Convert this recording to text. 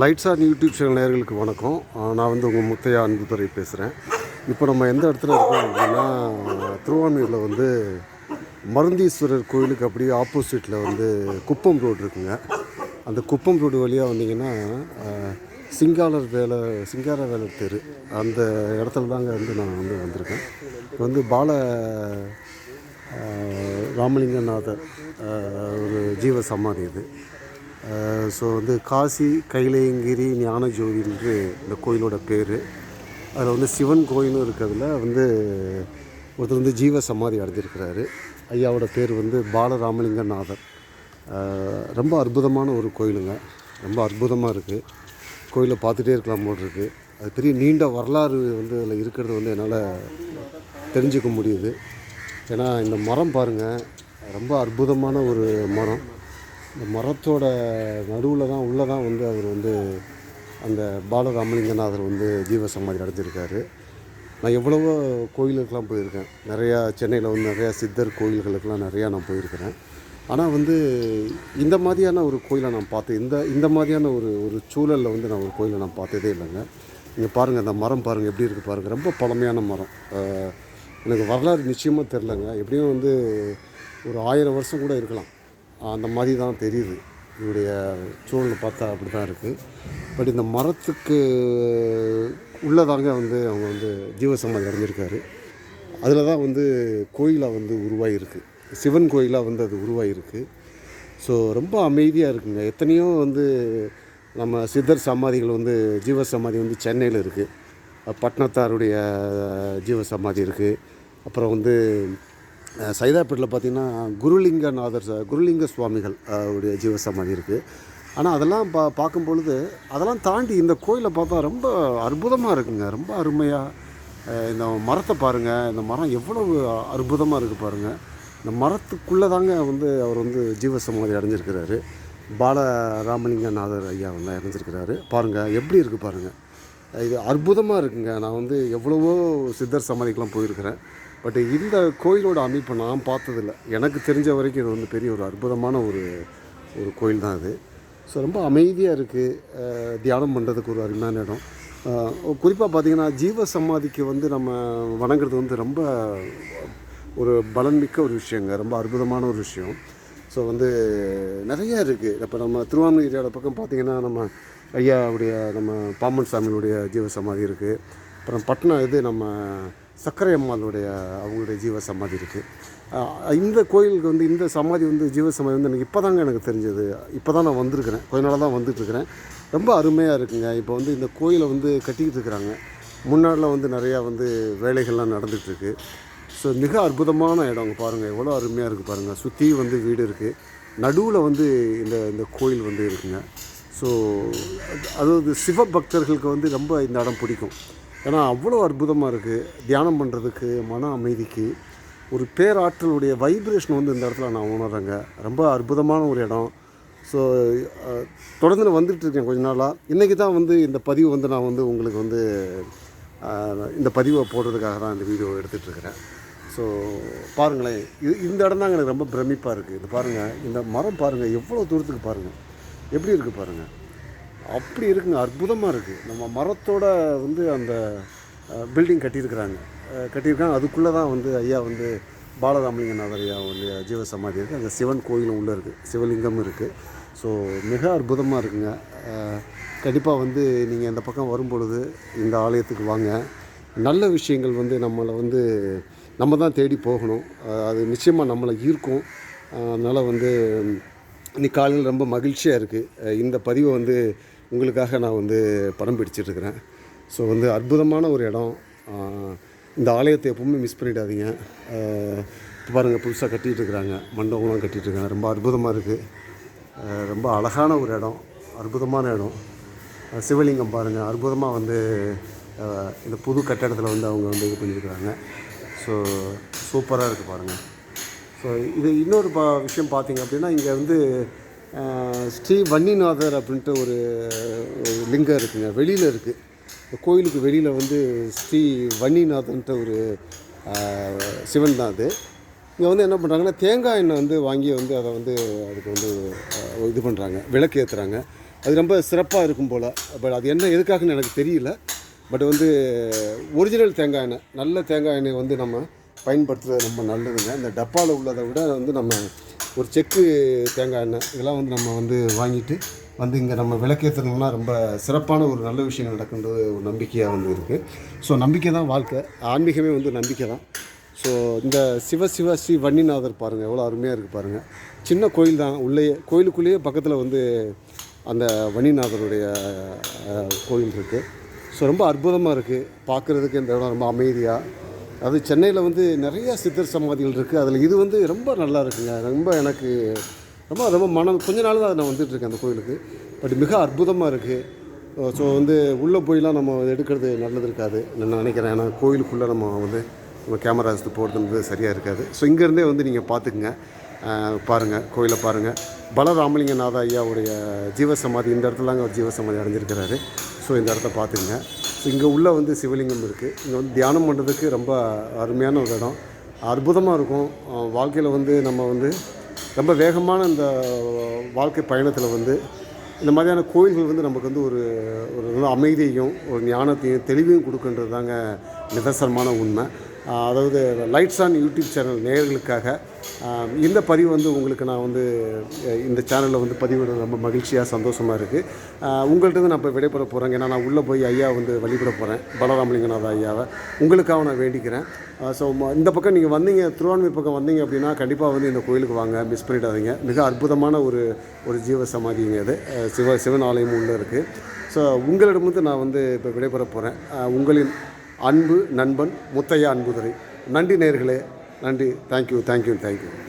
Lights on YouTube channel நேர்களுக்கு வணக்கம். நான் வந்து உங்கள் முத்தையா அன்புத்துறை பேசுகிறேன் இப்போ நம்ம எந்த இடத்துல இருக்கோம் அப்படின்னா திருவான்மையூரில் வந்து மருந்தீஸ்வரர் கோயிலுக்கு அப்படியே ஆப்போசிட்டில் வந்து குப்பம் ரோடு இருக்குங்க. அந்த குப்பம் ரோடு வழியாக வந்தீங்கன்னா சிங்காளர் வேலை சிங்கார வேலை தெரு. அந்த இடத்துல தாங்க வந்து நான் வந்து வந்திருக்கேன். இப்போ வந்து பால ராமலிங்கநாதர் ஒரு ஜீவ சமாதி இது. ஸோ வந்து காசி கைலையங்கிரி ஞானஜோதின்று இந்த கோயிலோட பேர். அதில் வந்து சிவன் கோயிலும் இருக்கிறதுல வந்து ஒருத்தர் வந்து ஜீவ சமாதி அடைஞ்சிருக்கிறாரு. ஐயாவோட பேர் வந்து பாலராமலிங்கநாதர். ரொம்ப அற்புதமான ஒரு கோயிலுங்க. ரொம்ப அற்புதமாக இருக்குது கோயிலை பார்த்துட்டே இருக்கலாம் போல் இருக்குது அது பெரிய நீண்ட வரலாறு வந்து அதில் இருக்கிறது வந்து என்னால் தெரிஞ்சுக்க முடியுது. ஏன்னா இந்த மரம் பாருங்கள் ரொம்ப அற்புதமான ஒரு மரம். இந்த மரத்தோட நடுவில் தான் உள்ளே தான் வந்து அவர் வந்து அந்த பாலராமலிங்கநாதர் வந்து ஜீவ சமாதி அடைஞ்சிருக்காரு நான் எவ்வளவோ கோயிலுக்கெலாம் போயிருக்கேன். நிறையா சென்னையில் வந்து நிறையா சித்தர் கோயில்களுக்கெல்லாம் நிறையா நான் போயிருக்கிறேன். ஆனால் வந்து இந்த மாதிரியான ஒரு கோயிலை நான் பார்த்தேன் இந்த இந்த மாதிரியான ஒரு ஒரு சூழலில் வந்து நான் ஒரு கோயிலை நான் பார்த்ததே இல்லைங்க. இங்கே பாருங்கள் அந்த மரம் பாருங்கள் எப்படி இருக்குது பாருங்கள் ரொம்ப பழமையான மரம். எனக்கு வரலாறு நிச்சயமாக தெரிலங்க. எப்படியும் வந்து ஒரு ஆயிரம் வருஷம் கூட இருக்கலாம். அந்த மாதிரி தான் தெரியுது. இதோடைய சூழ்நிலை பார்த்தா அப்படி தான் இருக்குது பட் இந்த மரத்துக்கு உள்ளதாங்க வந்து அவங்க வந்து ஜீவசமாதி அடைஞ்சிருக்காரு. அதில் தான் வந்து கோயிலாக வந்து உருவாகிருக்கு சிவன் கோயிலாக வந்து அது உருவாகிருக்கு ஸோ ரொம்ப அமைதியாக இருக்குங்க. எத்தனையோ வந்து நம்ம சித்தர் சமாதிகள் வந்து ஜீவ சமாதி வந்து சென்னையில் இருக்குது பட்னத்தாருடைய ஜீவ சமாதி இருக்குது அப்புறம் வந்து சைதாப்பேட்டில் பார்த்திங்கன்னா குருலிங்கநாதர் குருலிங்க சுவாமிகள் அவருடைய உடைய இருக்குது ஆனால் அதெல்லாம் பா பார்க்கும் பொழுது அதெல்லாம் தாண்டி இந்த கோயிலை பார்த்தா ரொம்ப அற்புதமாக இருக்குங்க. ரொம்ப அருமையாக இந்த மரத்தை பாருங்கள் இந்த மரம் எவ்வளவு அற்புதமாக இருக்குது பாருங்கள் இந்த மரத்துக்குள்ளே தாங்க வந்து அவர் வந்து ஜீவசமாதி அடைஞ்சிருக்கிறாரு. பால ராமலிங்கநாதர் ஐயா வந்து அடைஞ்சிருக்கிறாரு. பாருங்கள் எப்படி இருக்குது பாருங்கள் இது அற்புதமாக இருக்குங்க. நான் வந்து எவ்வளவோ சித்தர் சமாதிக்கெலாம் போயிருக்கிறேன். பட் இந்த கோயிலோட அமைப்பை நான் பார்த்ததில்ல. எனக்கு தெரிஞ்ச வரைக்கும் இது வந்து பெரிய ஒரு அற்புதமான ஒரு ஒரு கோயில் தான் இது ஸோ ரொம்ப அமைதியாக இருக்குது தியானம் பண்ணுறதுக்கு ஒரு அருமையான இடம். குறிப்பாக பார்த்தீங்கன்னா ஜீவ சமாதிக்கு வந்து நம்ம வணங்குறது வந்து ரொம்ப ஒரு பலன்மிக்க ஒரு விஷயங்க. ரொம்ப அற்புதமான ஒரு விஷயம். ஸோ வந்து நிறைய இருக்குது இப்போ நம்ம திருவான்மையோட பக்கம் பார்த்திங்கன்னா நம்ம ஐயாவுடைய நம்ம பாம்பன் சாமியுடைய ஜீவ சமாதி இருக்குது அப்புறம் பட்னா இது நம்ம சக்கரை அம்மாளுடைய அவங்களுடைய ஜீவ சமாதி இருக்குது இந்த கோயிலுக்கு வந்து இந்த சமாதி வந்து ஜீவ சமாதி வந்து எனக்கு இப்போ தாங்க எனக்கு தெரிஞ்சது. இப்போ தான் நான் வந்திருக்கிறேன். கொஞ்ச நாளாக தான் வந்துட்டுருக்கிறேன். ரொம்ப அருமையாக இருக்குங்க. இப்போ வந்து இந்த கோயிலை வந்து கட்டிக்கிட்டு இருக்கிறாங்க முன்னாடிலாம் வந்து நிறையா வந்து வேலைகள்லாம் நடந்துகிட்ருக்கு ஸோ மிக அற்புதமான இடம் அங்கே பாருங்கள் எவ்வளோ அருமையாக இருக்குது பாருங்கள் சுற்றி வந்து வீடு இருக்குது நடுவில் வந்து இந்த இந்த கோயில் வந்து இருக்குங்க. ஸோ அதாவது சிவ பக்தர்களுக்கு வந்து ரொம்ப இந்த இடம் பிடிக்கும். ஏன்னா அவ்வளோ அற்புதமாக இருக்குது தியானம் பண்ணுறதுக்கு மன அமைதிக்கு. ஒரு பேராற்றலுடைய வைப்ரேஷன் வந்து இந்த இடத்துல நான் உணர்றேங்க. ரொம்ப அற்புதமான ஒரு இடம். ஸோ தொடர்ந்து நான் இருக்கேன் கொஞ்ச நாளாக இன்றைக்கி தான் வந்து இந்த பதிவு வந்து நான் வந்து உங்களுக்கு வந்து இந்த பதிவை போடுறதுக்காக தான் இந்த வீடியோ எடுத்துகிட்ருக்கிறேன் ஸோ பாருங்களேன். இது இந்த இடம் தாங்க எனக்கு ரொம்ப பிரமிப்பாக இருக்குது இது பாருங்கள் இந்த மரம் பாருங்கள் எவ்வளோ தூரத்துக்கு பாருங்கள் எப்படி இருக்குது பாருங்கள் அப்படி இருக்குங்க அற்புதமாக இருக்குது நம்ம மரத்தோட வந்து அந்த பில்டிங் கட்டியிருக்கிறாங்க. கட்டியிருக்காங்க. அதுக்குள்ளே தான் வந்து ஐயா வந்து பாலராமலிங்கநாதர் ஐயா உடைய ஜீவ சமாதி இருக்குது அங்கே சிவன் கோயிலும் உள்ளே இருக்குது சிவலிங்கம் இருக்குது ஸோ மிக அற்புதமாக இருக்குங்க. கண்டிப்பாக வந்து நீங்கள் இந்த பக்கம் வரும்பொழுது இந்த ஆலயத்துக்கு வாங்க. நல்ல விஷயங்கள் வந்து நம்மளை வந்து நம்ம தான் தேடி போகணும். அது நிச்சயமாக நம்மளை ஈர்க்கும். அதனால் வந்து இன்னைக்கு காலையில் ரொம்ப மகிழ்ச்சியாக இருக்குது இந்த பதிவை வந்து உங்களுக்காக நான் வந்து படம் பிடிச்சிட்ருக்கிறேன். ஸோ வந்து அற்புதமான ஒரு இடம். இந்த ஆலயத்தை எப்பவுமே மிஸ் பண்ணிடாதீங்க. இப்போ பாருங்கள் புதுசாக கட்டிகிட்டு இருக்கிறாங்க மண்டபம்லாம் கட்டிகிட்டு இருக்காங்க ரொம்ப அற்புதமாக இருக்குது ரொம்ப அழகான ஒரு இடம். அற்புதமான இடம். சிவலிங்கம் பாருங்கள் அற்புதமாக வந்து இந்த புது கட்டடத்தில் வந்து அவங்க வந்து இது பண்ணியிருக்கிறாங்க. ஸோ சூப்பராக இருக்குது பாருங்கள் ஸோ இது இன்னொரு பா விஷயம் பார்த்தீங்க அப்படின்னா இங்கே வந்து ஸ்ரீ வன்னிநாதர் அப்படின்ட்டு ஒரு லிங்கம் இருக்குங்க. வெளியில் இருக்குது கோயிலுக்கு வெளியில் வந்து ஸ்ரீ வன்னிநாதன்ட்டு ஒரு சிவன் தான் அது. இங்கே வந்து என்ன பண்ணுறாங்கன்னா தேங்காய் எண்ணெய் வந்து வாங்கி வந்து அதை வந்து அதுக்கு வந்து இது பண்ணுறாங்க விளக்கு ஏற்றுறாங்க அது ரொம்ப சிறப்பாக இருக்கும் போல். பட் அது என்ன எதுக்காகன்னு எனக்கு தெரியல. பட் வந்து ஒரிஜினல் தேங்காய் எண்ணெய் நல்ல தேங்காய் எண்ணெய் வந்து நம்ம பயன்படுத்துறது ரொம்ப நல்லதுங்க. இந்த டப்பாவில் உள்ளதை விட வந்து நம்ம ஒரு செக்கு தேங்காய் எண்ணெய் இதெல்லாம் வந்து நம்ம வந்து வாங்கிட்டு வந்து இங்கே நம்ம விளக்கேற்றணும்னா ரொம்ப சிறப்பான ஒரு நல்ல விஷயம் நடக்குன்றது ஒரு நம்பிக்கையாக வந்து இருக்குது ஸோ நம்பிக்கை தான் வாழ்க்கை. ஆன்மீகமே வந்து நம்பிக்கை தான். ஸோ இந்த சிவ சிவ ஸ்ரீ வன்னிநாதர் பாருங்கள் எவ்வளோ அருமையாக இருக்குது பாருங்கள் சின்ன கோயில் தான். உள்ளேயே கோயிலுக்குள்ளேயே பக்கத்தில் வந்து அந்த வன்னிநாதருடைய கோயில் இருக்குது ஸோ ரொம்ப அற்புதமாக இருக்குது பார்க்குறதுக்கு இந்த இடம் ரொம்ப அமைதியாக அது சென்னையில் வந்து நிறையா சித்தர் சமாதிகள் இருக்குது அதில் இது வந்து ரொம்ப நல்லா இருக்குங்க. ரொம்ப எனக்கு ரொம்ப ரொம்ப மனம் கொஞ்ச நாள் தான் நான் வந்துட்டுருக்கேன் அந்த கோயிலுக்கு. பட் மிக அற்புதமாக இருக்குது ஸோ வந்து உள்ளே போயெலாம் நம்ம எடுக்கிறது நல்லது இருக்காது. நான் நினைக்கிறேன். ஏன்னா கோயிலுக்குள்ளே நம்ம வந்து நம்ம கேமரா எடுத்து போடுறது சரியாக இருக்காது. ஸோ இங்கேருந்தே வந்து நீங்கள் பார்த்துக்குங்க பாருங்கள் கோயிலை பாருங்கள் பலராமலிங்கநாத ஐயாவுடைய ஜீவசமாதி இந்த இடத்துலாங்க அவர் ஜீவசமாதி அடைஞ்சிருக்கிறாரு. ஸோ இந்த இடத்த பார்த்துக்குங்க ஸோ இங்கே உள்ளே வந்து சிவலிங்கம் இருக்குது இங்கே வந்து தியானம் பண்ணுறதுக்கு ரொம்ப அருமையான ஒரு இடம். அற்புதமாக இருக்கும். வாழ்க்கையில் வந்து நம்ம வந்து ரொம்ப வேகமான இந்த வாழ்க்கை பயணத்தில் வந்து இந்த மாதிரியான கோயில்கள் வந்து நமக்கு வந்து ஒரு ஒரு அமைதியையும் ஒரு ஞானத்தையும் தெளிவையும் கொடுக்குன்றது தாங்க நிதர்சனமான உண்மை. அதாவது லைட்ஸ் ஆன் யூடியூப் சேனல் நேயர்களுக்காக. இந்த பதிவு வந்து உங்களுக்கு நான் வந்து இந்த சேனலில் வந்து பதிவிட ரொம்ப மகிழ்ச்சியாக சந்தோஷமாக இருக்குது உங்கள்கிட்ட இருந்து நான் இப்போ விடைபெற போகிறேங்க ஏன்னா நான் உள்ளே போய் ஐயா வந்து வழிபட போகிறேன் பலராமலிங்கநாத ஐயாவை. உங்களுக்காக நான் வேண்டிக்கிறேன். ஸோ இந்த பக்கம் நீங்கள் வந்தீங்க திருவான்மை பக்கம் வந்தீங்க அப்படின்னா கண்டிப்பாக வந்து இந்த கோயிலுக்கு வாங்க மிஸ் பண்ணிடாதீங்க. மிக அற்புதமான ஒரு ஒரு ஜீவ சமாதிங்க இது. சிவ சிவன் ஆலயம் உள்ளே இருக்குது ஸோ உங்களிடமிருந்து நான் வந்து இப்போ விடைபெற போகிறேன் உங்களின் அன்பு நண்பன் முத்தையா அன்புதுரை. நன்றி நேர்களே. நன்றி. Thank you thank you thank you